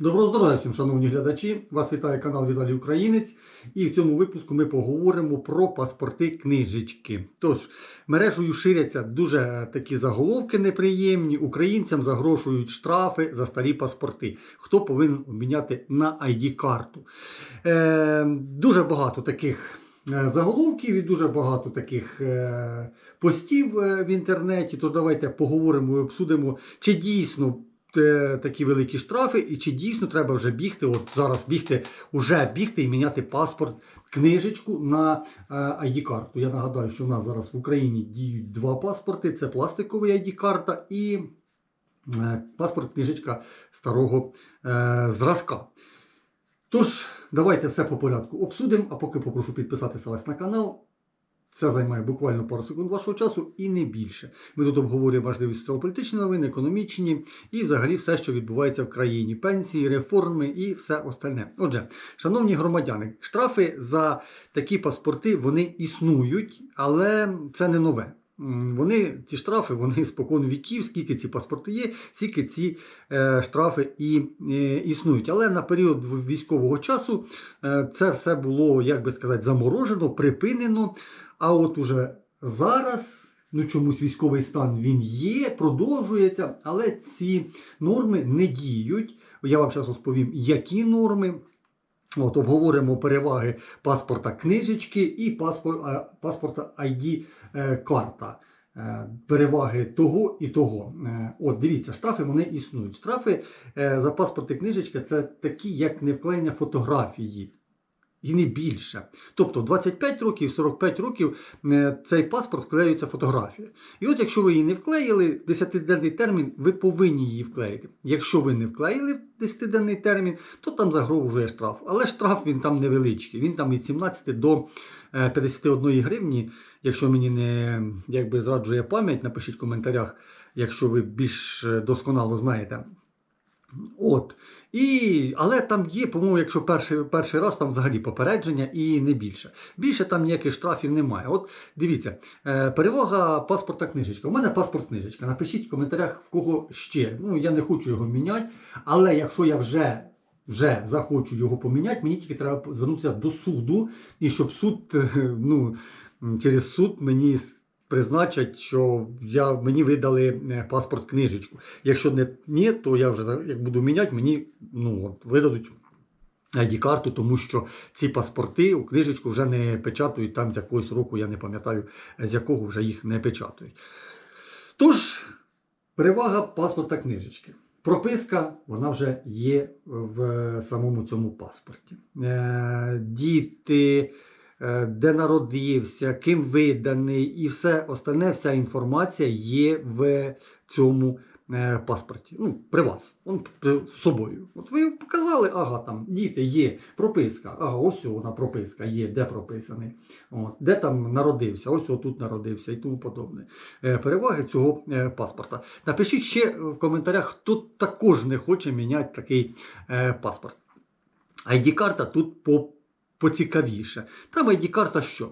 Доброго здоров'я всім, шановні глядачі! Вас вітає канал Віталій Українець. І в цьому випуску ми поговоримо про паспорти книжечки. Тож, мережею ширяться дуже такі заголовки неприємні. Українцям загрошують штрафи за старі паспорти. Хто повинен обміняти на ID-карту? Е, дуже багато таких. е, Заголовків і дуже багато таких е, постів е, в інтернеті. Тож давайте поговоримо і обсудимо, чи дійсно такі великі штрафи, і чи дійсно треба вже бігти, от зараз бігти, уже бігти і міняти паспорт, книжечку на е, ID-карту. Я нагадаю, що в нас зараз в Україні діють два паспорти: це пластиковий ID-карта і е, паспорт книжечка старого е, зразка. Тож, давайте все по порядку обсудимо, а поки попрошу підписатися на канал. Це займає буквально пару секунд вашого часу і не більше. Ми тут обговорюємо важливі соціал-політичні новини, економічні і взагалі все, що відбувається в країні. Пенсії, реформи і все остальне. Отже, шановні громадяни, штрафи за такі паспорти вони існують, але це не нове. Вони, ці штрафи, вони спокон віків, скільки ці паспорти є, скільки ці е, штрафи і е, існують. Але на період військового часу е, це все було, як би сказати, заморожено, припинено. А от уже зараз, ну чомусь військовий стан він є, продовжується, але ці норми не діють. Я вам зараз розповім, які норми. От, обговоримо переваги паспорта книжечки і паспор, паспорта ID е, карта. Е, Переваги того і того. Е, От, дивіться, штрафи вони існують. Штрафи е, за паспорти книжечки це такі, як невклеєння фотографії. І не більше. Тобто в 25 років, 45 років е, цей паспорт вклеюється фотографія. І от якщо ви її не вклеїли, в 10-денний термін, ви повинні її вклеїти. Якщо ви не вклеїли в 10-денний термін, то там загрожує штраф. Але штраф він там невеличкий. Він там від 17 до е, 51 гривні. Якщо мені не якби зраджує пам'ять, напишіть в коментарях, якщо ви більш е, досконало знаєте. От. І, але там є, по-моєму, якщо перший, перший раз, там взагалі попередження і не більше. Більше там ніяких штрафів немає. От дивіться, е, перевага паспорта книжечка. У мене паспорт книжечка. Напишіть в коментарях, в кого ще. Ну, я не хочу його міняти, але якщо я вже. Вже захочу його поміняти, мені тільки треба звернутися до суду, і щоб суд ну, через суд мені призначать, що я, мені видали е, паспорт книжечку. Якщо не ні, то я вже як буду міняти, мені ну, видадуть ID-карту, тому що ці паспорти у книжечку вже не печатають там з якогось року, я не пам'ятаю, з якого вже їх не печатають. Тож, перевага паспорта книжечки. Прописка, вона вже є в самому цьому паспорті. Е, діти, де народився, ким виданий, і все остальне, вся інформація є в цьому е, паспорті. Ну, при вас, он з собою. От ви показали, ага, там діти є, прописка, ага, ось вона прописка є, де прописаний. От, де там народився, ось тут народився і тому подобне. Е, Переваги цього е, паспорта. Напишіть ще в коментарях, хто також не хоче міняти такий е, паспорт. ID-карта тут по, поцікавіше. Там ID-карта що?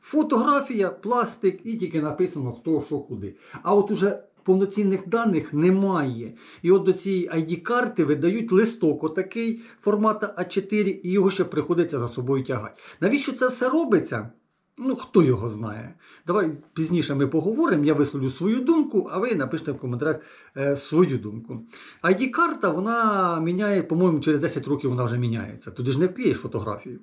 Фотографія, пластик і тільки написано хто, що, куди. А от уже повноцінних даних немає. І от до цієї ID-карти видають листок отакий формата А4, і його ще приходиться за собою тягати. Навіщо це все робиться? Ну, хто його знає. Давай пізніше ми поговоримо, я висловлю свою думку, а ви напишете в коментарях е, свою думку. ID-карта, вона міняє, по-моєму, через 10 років вона вже міняється. Туди ж не вклеїш фотографію.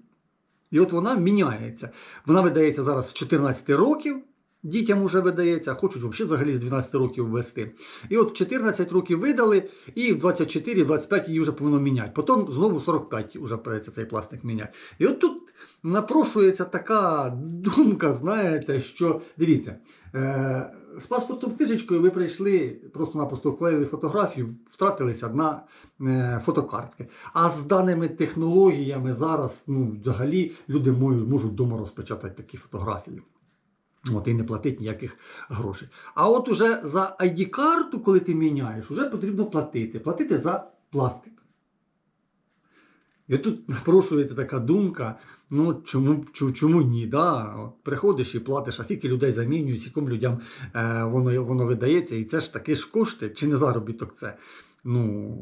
І от вона міняється. Вона видається зараз з 14 років. Дітям вже видається, хочуть взагалі взагалі з 12 років ввести. І от в 14 років видали, і в 24-25 її вже повинно міняти. Потім знову в 45 вже придеться цей пластик міняти. І от тут напрошується така думка, знаєте, що дивіться, е, з паспортом книжечкою ви прийшли, просто-напросто вклеїли фотографію, втратилися на е, фотокартки. А з даними технологіями зараз ну, взагалі люди можуть вдома розпечатати такі фотографії. От, і не платить ніяких грошей. А от уже за ID-карту, коли ти міняєш, вже потрібно платити. Платити за пластик. І тут напрошується така думка: ну чому, чому, ні? Да? От приходиш і платиш, а скільки людей замінюють, яким людям е, воно, воно видається, і це ж таки ж кошти, чи не заробіток це. Ну,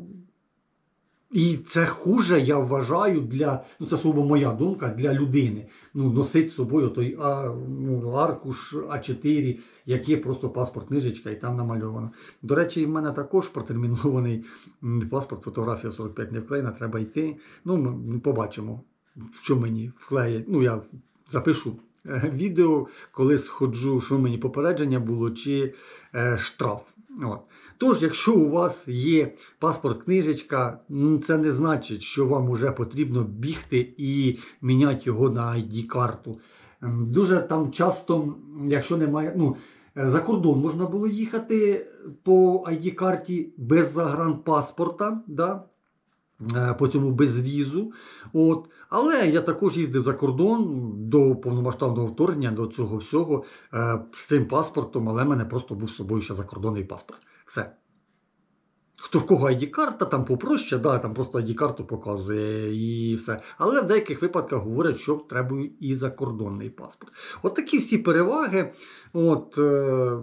І це хуже, я вважаю, для ну це сугубо моя думка для людини. Ну, носить з собою той а, ну, аркуш А4, як є просто паспорт, книжечка, і там намальовано. До речі, в мене також протермінований паспорт, фотографія 45 не вклеєна, треба йти. Ну, ми побачимо, в що мені вклеять. Ну, я запишу е, відео, коли сходжу, що мені попередження було, чи е, штраф. От. Тож, якщо у вас є паспорт, книжечка, це не значить, що вам вже потрібно бігти і міняти його на ID-карту. Ем, Дуже там часто, якщо немає, ну, е, за кордон можна було їхати по ID-карті без загранпаспорта, да? Е, по цьому без візу. От. Але я також їздив за кордон до повномасштабного вторгнення, до цього всього е, з цим паспортом, але в мене просто був з собою ще закордонний паспорт. Все. Хто в кого ID-карта, там попроще, да, там просто ID-карту показує і все. Але в деяких випадках говорять, що треба і закордонний паспорт. От такі всі переваги. От, е,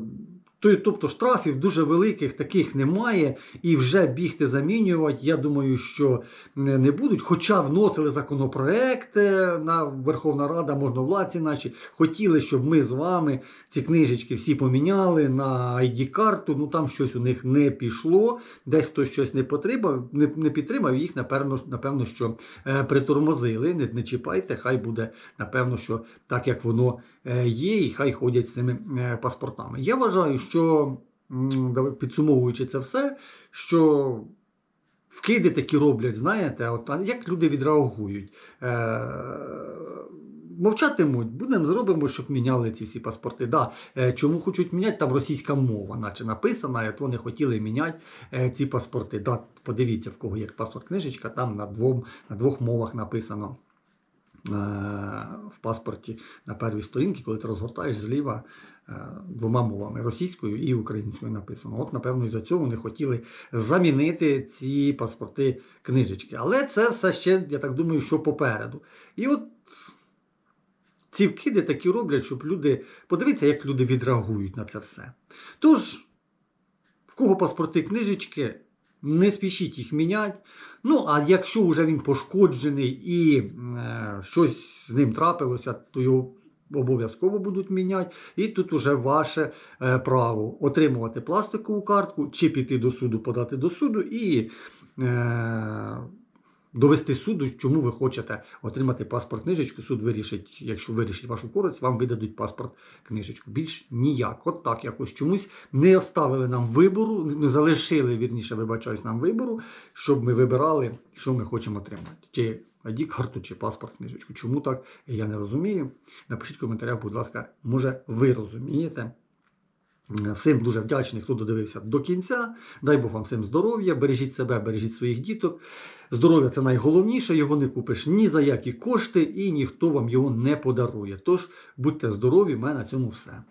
тобто штрафів дуже великих таких немає, і вже бігти замінювати, я думаю, що не будуть. Хоча вносили законопроект е, на Верховна Рада, можновладці наші, хотіли, щоб ми з вами ці книжечки всі поміняли на ID-карту. Ну там щось у них не пішло, десь хтось щось не потримав, не, не підтримав, їх напевно, напевно що е, притормозили. Не, не чіпайте, хай буде напевно, що так як воно е, є, і хай ходять з цими е, паспортами. Я вважаю, що давай, підсумовуючи це все, що вкиди такі роблять, знаєте, от, а як люди відреагують. Е, Мовчатимуть, будемо зробимо, щоб міняли ці всі паспорти. Да, е, чому хочуть міняти, там російська мова, наче написана, от вони хотіли міняти е, ці паспорти. Да, подивіться, в кого є паспорт книжечка, там на двох, на двох мовах написано в паспорті на первій сторінці, коли ти розгортаєш зліва е, двома мовами російською і українською написано. От, напевно, із-за цього вони хотіли замінити ці паспорти книжечки. Але це все ще, я так думаю, що попереду. І от ці вкиди такі роблять, щоб люди. Подивіться, як люди відреагують на це все. Тож, в кого паспорти книжечки, не спішіть їх міняти. Ну, а якщо вже він пошкоджений і е, щось з ним трапилося, то його обов'язково будуть міняти. І тут уже ваше е, право отримувати пластикову картку, чи піти до суду, подати до суду і. Е, довести суду, чому ви хочете отримати паспорт книжечку. Суд вирішить, якщо вирішить вашу користь, вам видадуть паспорт книжечку. Більш ніяк. От так якось чомусь не оставили нам вибору, не залишили, вірніше, вибачаюсь, нам вибору, щоб ми вибирали, що ми хочемо отримати. Чи ID-карту, чи паспорт книжечку. Чому так? Я не розумію. Напишіть в коментарях, будь ласка, може ви розумієте. Всім дуже вдячний, хто додивився до кінця. Дай Бог вам всім здоров'я, бережіть себе, бережіть своїх діток. Здоров'я це найголовніше, його не купиш ні за які кошти, і ніхто вам його не подарує. Тож будьте здорові, в мене на цьому все.